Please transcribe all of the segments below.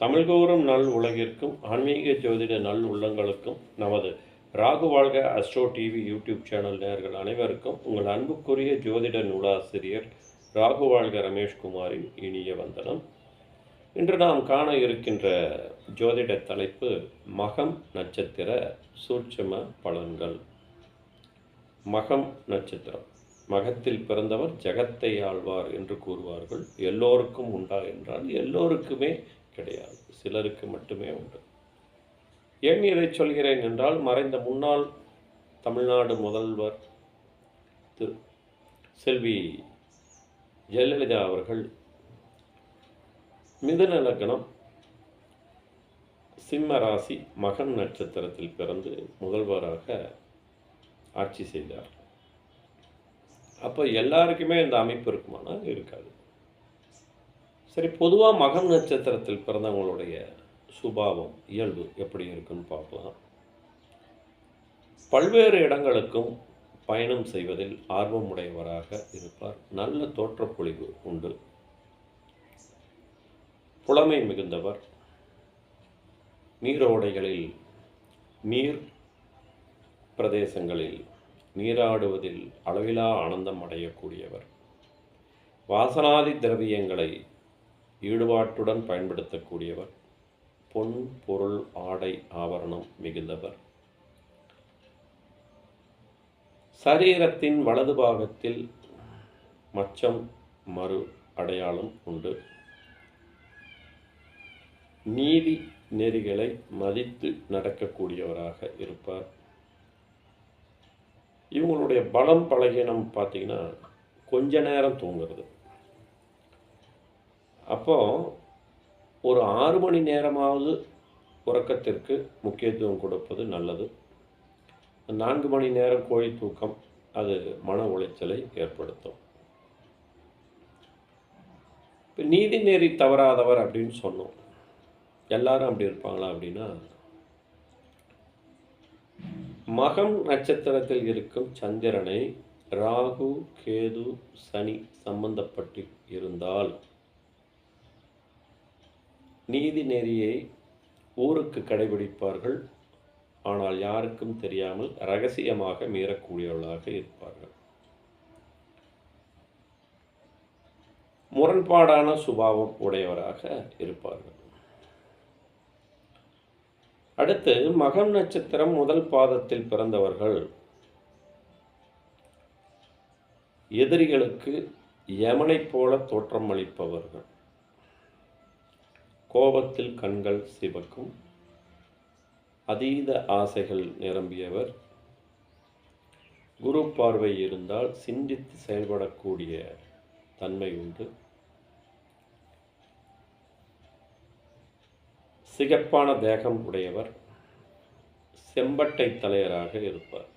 தமிழ்கோறும் நல் உலகிற்கும் ஆன்மீக ஜோதிட நல் உள்ளங்களுக்கும் நமது ராகு வாழ்க அஸ்ட்ரோ டிவி யூடியூப் சேனல் நேர்கள் அனைவருக்கும் உங்கள் அன்புக்குரிய ஜோதிட நூலாசிரியர் ராகு வாழ்க ரமேஷ்குமாரின் இனிய வந்தனம். இன்று நாம் காண இருக்கின்ற ஜோதிட தலைப்பு மகம் நட்சத்திர சூட்சம பலன்கள். மகம் நட்சத்திரம். மகத்தில் பிறந்தவர் ஜெகத்தை ஆழ்வார் என்று கூறுவார்கள். எல்லோருக்கும் உண்டா என்றால் எல்லோருக்குமே கிடையாது. சிலருக்கு மட்டுமே உண்டு. ஏன் இதை சொல்கிறேன் என்றால் மறைந்த முன்னாள் தமிழ்நாடு முதல்வர் திரு செல்வி ஜெயலலிதா அவர்கள் மிதுன லக்னம் சிம்ம ராசி மகன் நட்சத்திரத்தில் பிறந்து முதல்வராக ஆட்சி செய்தார். அப்போ எல்லாருக்குமே இந்த அமைப்பு இருக்குமானா இருக்காது. சரி பொதுவாக மகம் நட்சத்திரத்தில் பிறந்தவங்களுடைய சுபாவம் இயல்பு எப்படி இருக்குன்னு பார்க்கலாம். பல்வேறு இடங்களுக்கும் பயணம் செய்வதில் ஆர்வமுடையவராக இருப்பார். நல்ல தோற்றப்பொழிவு உண்டு. புலமை மிகுந்தவர். நீரோடைகளில் நீர் பிரதேசங்களில் நீராடுவதில் அளவிலா ஆனந்தம் அடையக்கூடியவர். வாசனாதி திரவியங்களை ஈடுபாட்டுடன் பயன்படுத்தக்கூடியவர் பொன் பொருள் ஆடை ஆபரணம் மிகுந்தவர். சரீரத்தின் வலது பாகத்தில் மச்சம் மறு அடையாளம் உண்டு. நீதி நெறிகளை மதித்து நடக்கக்கூடியவராக இருப்பார். இவங்களுடைய பலம் பலகீனம் பார்த்தீங்கன்னா கொஞ்ச நேரம் தூங்குறது. அப்போ ஒரு ஆறு மணி நேரமாவது உறக்கத்திற்கு முக்கியத்துவம் கொடுப்பது நல்லது. நான்கு மணி நேரம் கோழி தூக்கம் அது மன உளைச்சலை ஏற்படுத்தும். இப்போ நீதி நெறி தவறாதவர் அப்படின்னு சொன்னோம். எல்லாரும் அப்படி இருப்பாங்களா அப்படின்னா மகம் நட்சத்திரத்தில் இருக்கும் சந்திரனை ராகு கேது சனி சம்பந்தப்பட்டு இருந்தால் நீதி நெறியை ஊருக்கு கடைபிடிப்பார்கள். ஆனால் யாருக்கும் தெரியாமல் ரகசியமாக மீறக்கூடியவர்களாக இருப்பார்கள். முரண்பாடான சுபாவம் உடையவராக இருப்பார்கள். அடுத்து மகம் நட்சத்திரம் முதல் பாதத்தில் பிறந்தவர்கள். எதிரிகளுக்கு யமனைப் போல தோற்றம் அளிப்பவர்கள் கோபத்தில் கண்கள் சிவக்கும். அதீத ஆசைகள் நிரம்பியவர். குரு பார்வை இருந்தால் சிந்தித்து செயல்படக்கூடிய தன்மை உண்டு. சிகப்பான தேகம் உடையவர். செம்பட்டை தலையராக இருப்பார்.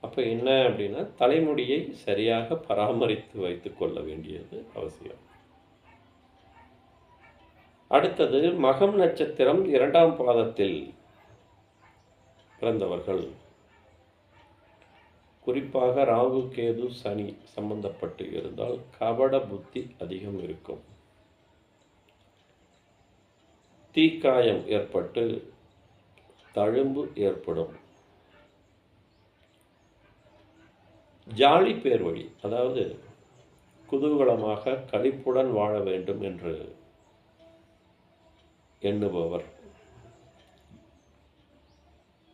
அப்போ என்ன அப்படின்னா தலைமுடியை சரியாக பராமரித்து வைத்து கொள்ள வேண்டியது அவசியம். அடுத்தது மகம் நட்சத்திரம் இரண்டாம் பாதத்தில் பிறந்தவர்கள். குறிப்பாக ராகு கேது சனி சம்பந்தப்பட்டு இருந்தால் கபட புத்தி அதிகம் இருக்கும். தீக்காயம் ஏற்பட்டு தழும்பு ஏற்படும். ஜாலி பேர் வழி அதாவது குதூகலமாக களிப்புடன் வாழ வேண்டும் என்று எண்ணுபவர்.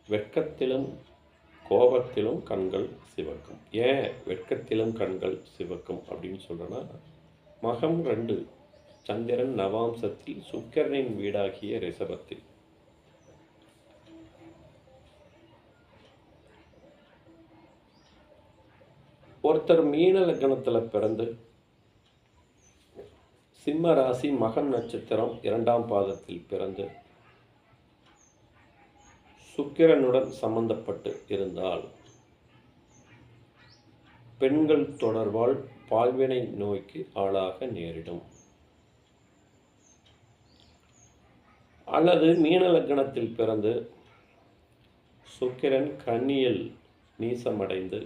வெட்கத்திலும் கோபத்திலும் கண்கள் சிவக்கும். ஏன் வெட்கத்திலும் கண்கள் சிவக்கும் அப்படின்னு சொல்கிறேன்னா மகம் ரெண்டு சந்திரன் நவாம்சத்தில் சுக்கரனின் வீடாகிய ரிஷபத்தில். ஒருத்தர் மீன லக்னத்தில் பிறந்து சிம்ம ராசி மகன் நட்சத்திரம் இரண்டாம் பாதத்தில் பிறந்து சுக்கிரனுடன் சம்பந்தப்பட்டு இருந்தால் பெண்கள் தொடர்பால் பால்வினை நோய்க்கு ஆளாக நேரிடும். அல்லது மீன லக்னத்தில் பிறந்து சுக்கிரன் கன்னியில் நீசமடைந்து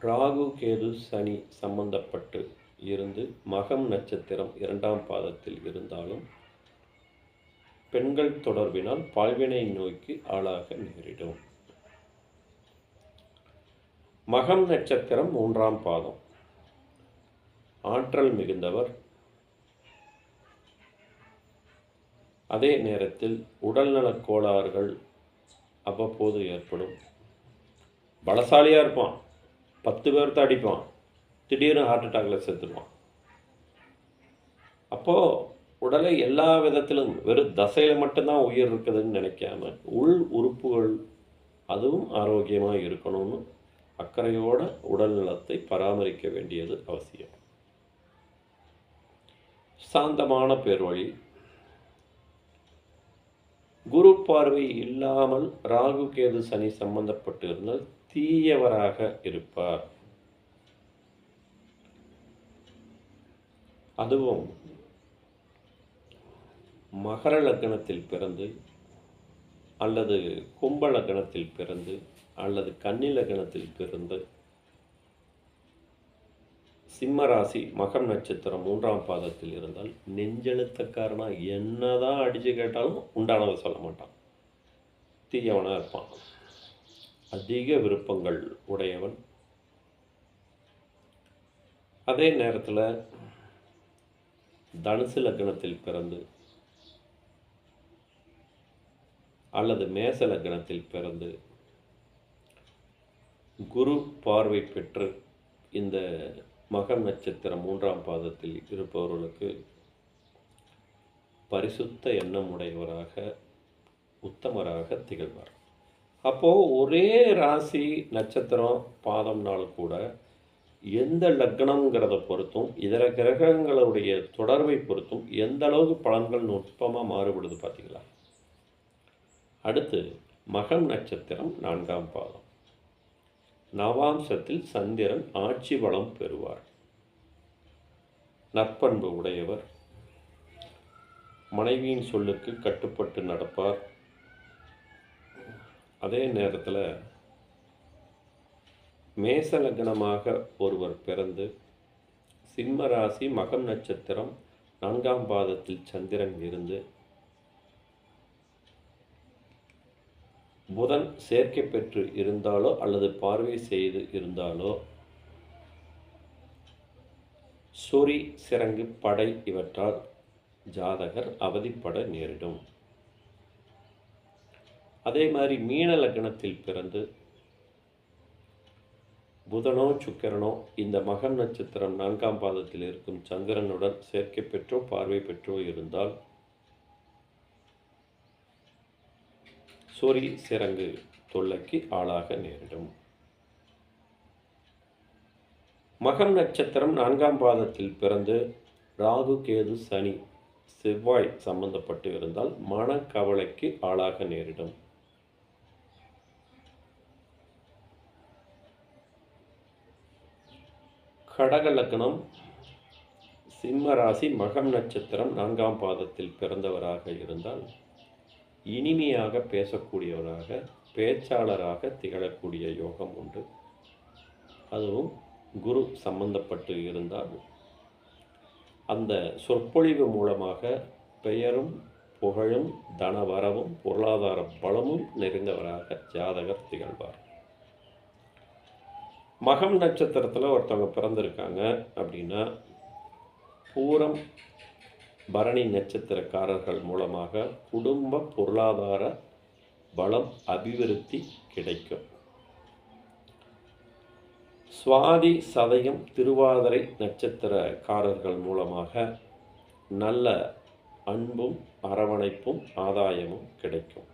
ராகு கேது சனி சம்பந்தப்பட்டு இருந்து மகம் நட்சத்திரம் இரண்டாம் பாதத்தில் இருந்தாலும் பெண்கள் தொடர்பினால் பால்வினை நோய்க்கு ஆளாக நேரிடும். மகம் நட்சத்திரம் மூன்றாம் பாதம். ஆற்றல் மிகுந்தவர். அதே நேரத்தில் உடல்நலக் கோளாறுகள் அவ்வப்போது ஏற்படும். பலசாலியாக இருப்பான். பத்து பேர்த்த அடிப்பான். திடீர்னு ஹார்ட் அட்டாக்ல செத்துடுவான் அப்போது உடலை எல்லா விதத்திலும் வெறும் தசையில் மட்டும்தான் உயிர் இருக்குதுன்னு நினைக்காம உள் உறுப்புகள் அதுவும் ஆரோக்கியமாக இருக்கணும்னு அக்கறையோட உடல் நலத்தை பராமரிக்க வேண்டியது அவசியம். சாந்தமான பேர்வழி. குரு பார்வை இல்லாமல் ராகு கேது சனி சம்பந்தப்பட்டு இருந்தால் தீயவராக இருப்பார். அதுவும் மகர லக்னத்தில் பிறந்து அல்லது கும்ப லக்னத்தில் பிறந்து அல்லது கன்னி லக்னத்தில் பிறந்து சிம்ம ராசி மகம் நட்சத்திரம் மூன்றாம் பாதத்தில் இருந்தால் நெஞ்செழுத்தக்காரனா என்னதான் அடித்து கேட்டாலும் உண்டானதை சொல்ல மாட்டான். தீயவனாக இருப்பான். அதிக விருப்பங்கள் உடையவன். அதே நேரத்தில் தனுசு லக்னத்தில் பிறந்து அல்லது மேச லக்னத்தில் பிறந்து குரு பார்வை பெற்று இந்த மகம் நட்சத்திரம் மூன்றாம் பாதத்தில் இருப்பவர்களுக்கு பரிசுத்த எண்ணம் உடையவராக உத்தமராக திகழ்வார். அப்போது ஒரே ராசி நட்சத்திரம் பாதம்னாலும் கூட எந்த லக்னங்கிறத பொறுத்தும் இதர கிரகங்களுடைய தொடர்பை பொறுத்தும் எந்த அளவுக்கு பலன்கள் நுட்பமாக மாறுபடுது பார்த்தீங்களா? அடுத்து மகம் நட்சத்திரம் நான்காம் பாதம். நவாம்சத்தில் சந்திரன் ஆட்சி வளம் பெறுவார். நற்பண்பு உடையவர். மனைவியின் சொல்லுக்கு கட்டுப்பட்டு நடப்பார். அதே நேரத்தில் மேச லக்னமாக ஒருவர் பிறந்து சிம்ம ராசி மகம் நட்சத்திரம் நான்காம் பாதத்தில் சந்திரன் இருந்து புதன் சேர்க்கை பெற்று இருந்தாலோ அல்லது பார்வை செய்து இருந்தாலோ சொறி சிறங்கு படை இவற்றால் ஜாதகர் அவதிப்பட நேரிடும். அதே மாதிரி மீன லக்னத்தில் பிறந்து புதனோ சுக்கரனோ இந்த மகம் நட்சத்திரம் நான்காம் பாதத்தில் இருக்கும் சந்திரனுடன் சேர்க்கை பெற்றோ பார்வை பெற்றோ இருந்தால் சொறி சிறங்கு தொல்லைக்கு ஆளாக நேரிடும். மகம் நட்சத்திரம் நான்காம் பாதத்தில் பிறந்து ராகு கேது சனி செவ்வாய் சம்பந்தப்பட்டு இருந்தால் மனக்கவலைக்கு ஆளாக நேரிடும். கடக லக்னம் சிம்ம ராசி மகம் நட்சத்திரம் நான்காம் பாதத்தில் பிறந்தவராக இருந்தால் இனிமையாக பேசக்கூடியவராக பேச்சாளராக திகழக்கூடிய யோகம் உண்டு. அதுவும் குரு சம்பந்தப்பட்டு இருந்தால் அந்த சொற்பொழிவு மூலமாக பெயரும் புகழும் தனவரவும் பொருளாதார பலமும் நிறைந்தவராக ஜாதகர் திகழ்வார். மகம் நட்சத்திரத்தில் ஒருத்தவங்க பிறந்திருக்காங்க அப்படின்னா பூரம் பரணி நட்சத்திரக்காரர்கள் மூலமாக குடும்ப பொருளாதார பலம் அபிவிருத்தி கிடைக்கும். சுவாதி சதயம் திருவாதிரை நட்சத்திரக்காரர்கள் மூலமாக நல்ல அன்பும் அரவணைப்பும் ஆதாயமும் கிடைக்கும்.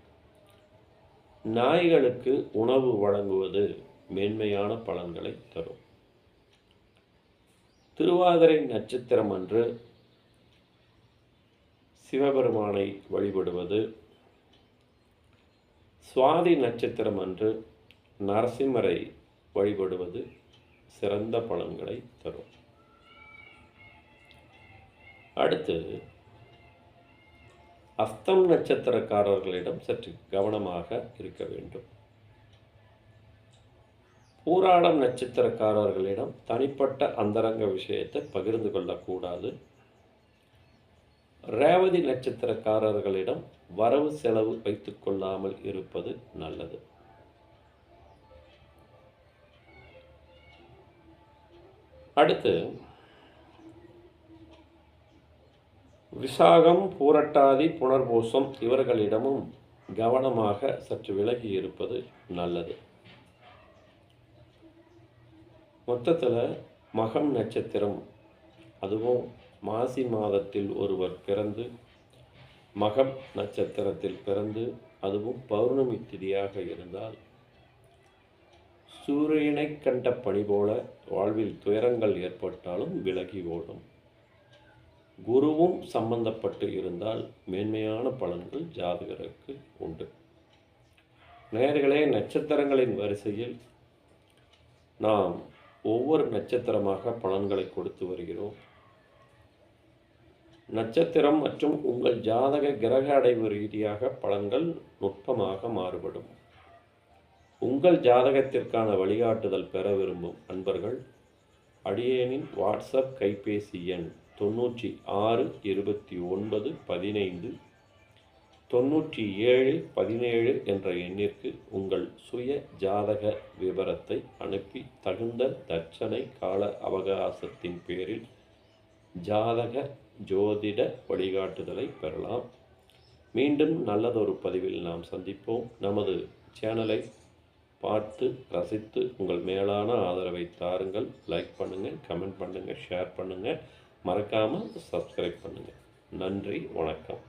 நாய்களுக்கு உணவு வழங்குவது மேன்மையான பலன்களை தரும். திருவாதிரை நட்சத்திரம் அன்று சிவபெருமானை வழிபடுவது சுவாதி நட்சத்திரம் அன்று நரசிம்மரை வழிபடுவது சிறந்த பலன்களை தரும். அடுத்து அஸ்தம் நட்சத்திரக்காரர்களிடம் சற்று கவனமாக இருக்க வேண்டும். பூராடம் நட்சத்திரக்காரர்களிடம் தனிப்பட்ட அந்தரங்க விஷயத்தை பகிர்ந்து கொள்ளக்கூடாது. ரேவதி நட்சத்திரக்காரர்களிடம் வரவு செலவு வைத்துக் கொள்ளாமல் இருப்பது நல்லது. அடுத்து விசாகம் பூரட்டாதி புனர்பூசம் இவர்களிடமும் கவனமாக சற்று விலகி இருப்பது நல்லது. மொத்தத்தில் மகம் நட்சத்திரம். அதுவும் மாசி மாதத்தில் ஒருவர் பிறந்து மகம் நட்சத்திரத்தில் பிறந்து அதுவும் பௌர்ணமி திதியாக இருந்தால் சூரியனை கண்ட பணி போல வாழ்வில் துயரங்கள் ஏற்பட்டாலும் விலகி ஓடும். குருவும் சம்பந்தப்பட்டு இருந்தால் மேன்மையான பலன்கள் ஜாதகருக்கு உண்டு. நேர்களே நட்சத்திரங்களின் வரிசையில் நாம் ஒவ்வொரு நட்சத்திரமாக பலன்களை கொடுத்து வருகிறோம். நட்சத்திரம் மற்றும் உங்கள் ஜாதக கிரக அடைவு ரீதியாக பலன்கள் நுட்பமாக மாறுபடும். உங்கள் ஜாதகத்திற்கான வழிகாட்டுதல் பெற விரும்பும் அன்பர்கள் அடியேனின் வாட்ஸ்அப் கைபேசி எண் தொண்ணூற்றி ஆறு இருபத்தி ஒன்பது பதினைந்து தொண்ணூற்றி ஏழு பதினேழு என்ற எண்ணிற்கு உங்கள் சுய ஜாதக விவரத்தை அனுப்பி தகுந்த தட்சணை கால அவகாசத்தின் பேரில் ஜாதக ஜோதிட வழிகாட்டுதலை பெறலாம். மீண்டும் நல்லதொரு பதிவில் நாம் சந்திப்போம். நமது சேனலை பார்த்து ரசித்து உங்கள் மேலான ஆதரவை தாருங்கள். லைக் பண்ணுங்கள் கமெண்ட் பண்ணுங்கள் ஷேர் பண்ணுங்கள். மறக்காமல் சப்ஸ்கிரைப் பண்ணுங்கள். நன்றி வணக்கம்.